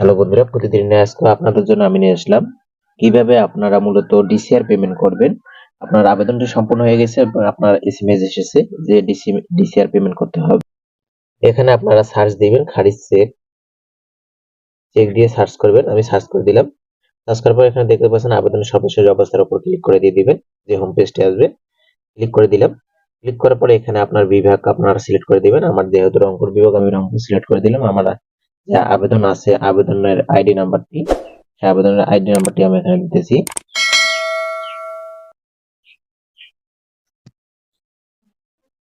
Hello বন্ধুরা প্রতিদিনের আজকে আপনাদের জন্য আমি নিয়ে আসলাম। কীভাবে আপনারা মূলত ডিসিআর পেমেন্ট করবেন? আপনার আবেদনটি সম্পূর্ণ হয়ে গেছে, আপনার এসএমএস এসেছে যে ডিসি ডিসিআর পেমেন্ট করতে হবে। এখানে আপনারা সার্চ দিবেন, খারিজ চেক চেক দিয়ে সার্চ করবেন, আমি সার্চ করে দিলাম। সার্চ করার পর এখানে দেখতে পাচ্ছেন আবেদনের সর্বশেষ অবস্থার উপর ক্লিক করে দিয়ে দিবেন, যে হোম পেজটি আসবে। ক্লিক করে দিলাম। ক্লিক করার পরে এখানে আপনার বিভাগ আপনারা সিলেক্ট করে দিবেন। আমার যেহেতু রংপুর বিভাগ, আমি রংপুর সিলেক্ট করে দিলাম। আমার যে আবেদন আছে, আবেদনের আইডি নাম্বারটি, সেই আবেদনের আইডি নাম্বারটি আমি এখানে দিতেছি।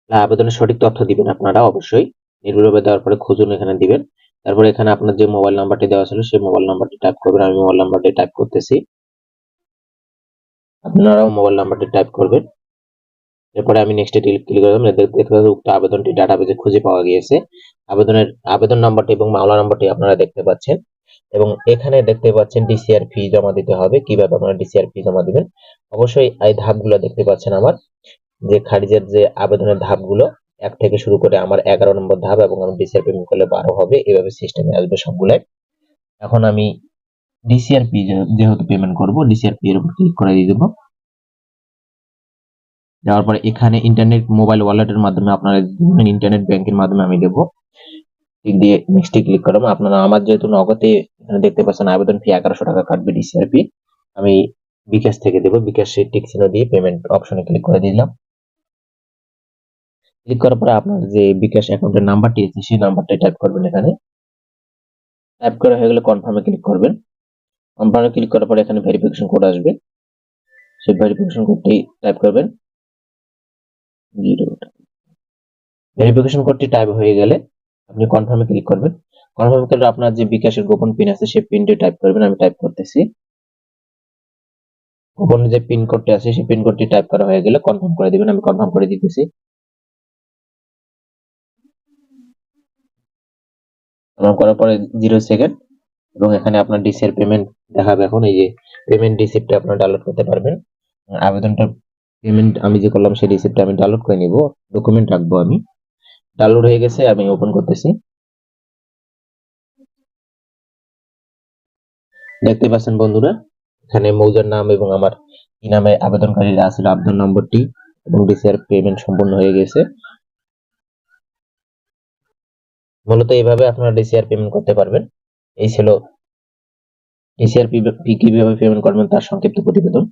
আবেদনের সঠিক তথ্য দিবেন আপনারা, অবশ্যই। নির্ভুলভাবে দেওয়ার পরে খুঁজুন এখানে দিবেন। তারপরে এখানে আপনার যে মোবাইল নাম্বারটি দেওয়া ছিল, সেই মোবাইল নাম্বারটি টাইপ করবেন। আমি মোবাইল নাম্বারটি টাইপ করতেছি। আপনারাও মোবাইল নাম্বারটি টাইপ করবেন। এরপরে আমি নেক্সট ক্লিক করলাম দেখতে পাচ্ছেন উক্ত আবেদনটি ডাটাবেজে খুঁজে পাওয়া গিয়েছে। আবেদনের, আবেদন নাম্বারটি এবং মামলা নাম্বারটি আপনারা দেখতে পাচ্ছেন। এবং এখানে দেখতে পাচ্ছেন ডিসিআর ফি জমা দিতে হবে। কীভাবে আপনারা ডিসিআর ফি জমা দিবেন? অবশ্যই এই ধাপগুলো দেখতে পাচ্ছেন আমার। যে খারিজের যে আবেদনের ধাপগুলো, এক থেকে শুরু করে আমার এগারো নম্বর ধাপ এবং আমি ডিসিআর পেমেন্ট করলে বারো হবে। এভাবে সিস্টেমে আসবে সবগুলাই। এখন আমি ডিসিআর পি যেহেতু পেমেন্ট করব ডিসিআর পি এর উপর ক্লিক করে দিয়ে দেবো। দেওয়ার পরে এখানে ইন্টারনেট মোবাইল ওয়ালেটের মাধ্যমে আপনারা ইন্টারনেট ব্যাংকের মাধ্যমে আমি দেবো। দিয়ে নেক্সটে ক্লিক করলাম আপনারা আমার যেহেতু নগদে এখানে দেখতে পাচ্ছেন আবেদন ফি এগারোশো টাকা কাটবে ডিসিআরপি আমি বিকাশ থেকে দেবো। বিকাশে টিক চিহ্ন দিয়ে পেমেন্ট অপশনে ক্লিক করে দিলাম। ক্লিক করার পরে আপনার যে বিকাশ অ্যাকাউন্টের নাম্বারটি আছে, সেই নাম্বারটা টাইপ করবেন এখানে। টাইপ করা হয়ে গেলে কনফার্মে ক্লিক করবেন। কনফার্মে ক্লিক করার পরে এখানে ভেরিফিকেশন কোড আসবে। সেই ভেরিফিকেশন কোডটি টাইপ করবেন। ভেরিফিকেশন কোডটি টাইপ হয়ে গেলে আপনি কনফার্মে ক্লিক করবেন। কনফার্ম করলে আপনার যে বিকাশের গোপন পিন আছে, সেই পিনটি টাইপ করবেন, আমি টাইপ করতেছি। গোপন যে পিন কোডটি আছে, সেই পিন কোডটি টাইপ করা হয়ে গেলে কনফার্ম করে দিবেন, আমি কনফার্ম করে দিতেছি। কনফার্ম করার পরে জিরো সেকেন্ড এবং এখানে আপনার ডিসি এর পেমেন্ট দেখাবে এখন, এই যে পেমেন্ট রিসিপ্টটা আপনারা ডাউনলোড করতে পারবেন। আবেদনটা পেমেন্ট আমি যে করলাম সেই রিসিপ্টটা আমি ডাউনলোড করে নিব ডকুমেন্ট রাখব আমি। ডাউনলোড হয়ে গেছে, আমি ওপেন করতেছি। দেখতে পাচ্ছেন বন্ধুরা, এখানে মৌজার নাম এবং আমার কি নামে আবেদনকারীরা আসলে আবেদন নম্বরটি এবং ডিসিআর পেমেন্ট সম্পূর্ণ হয়ে গেছে। মূলত এইভাবে আপনারা ডিসিআর পেমেন্ট করতে পারবেন। এই ছিল ডিসিআর কীভাবে পেমেন্ট করবেন তার সংক্ষিপ্ত প্রতিবেদন।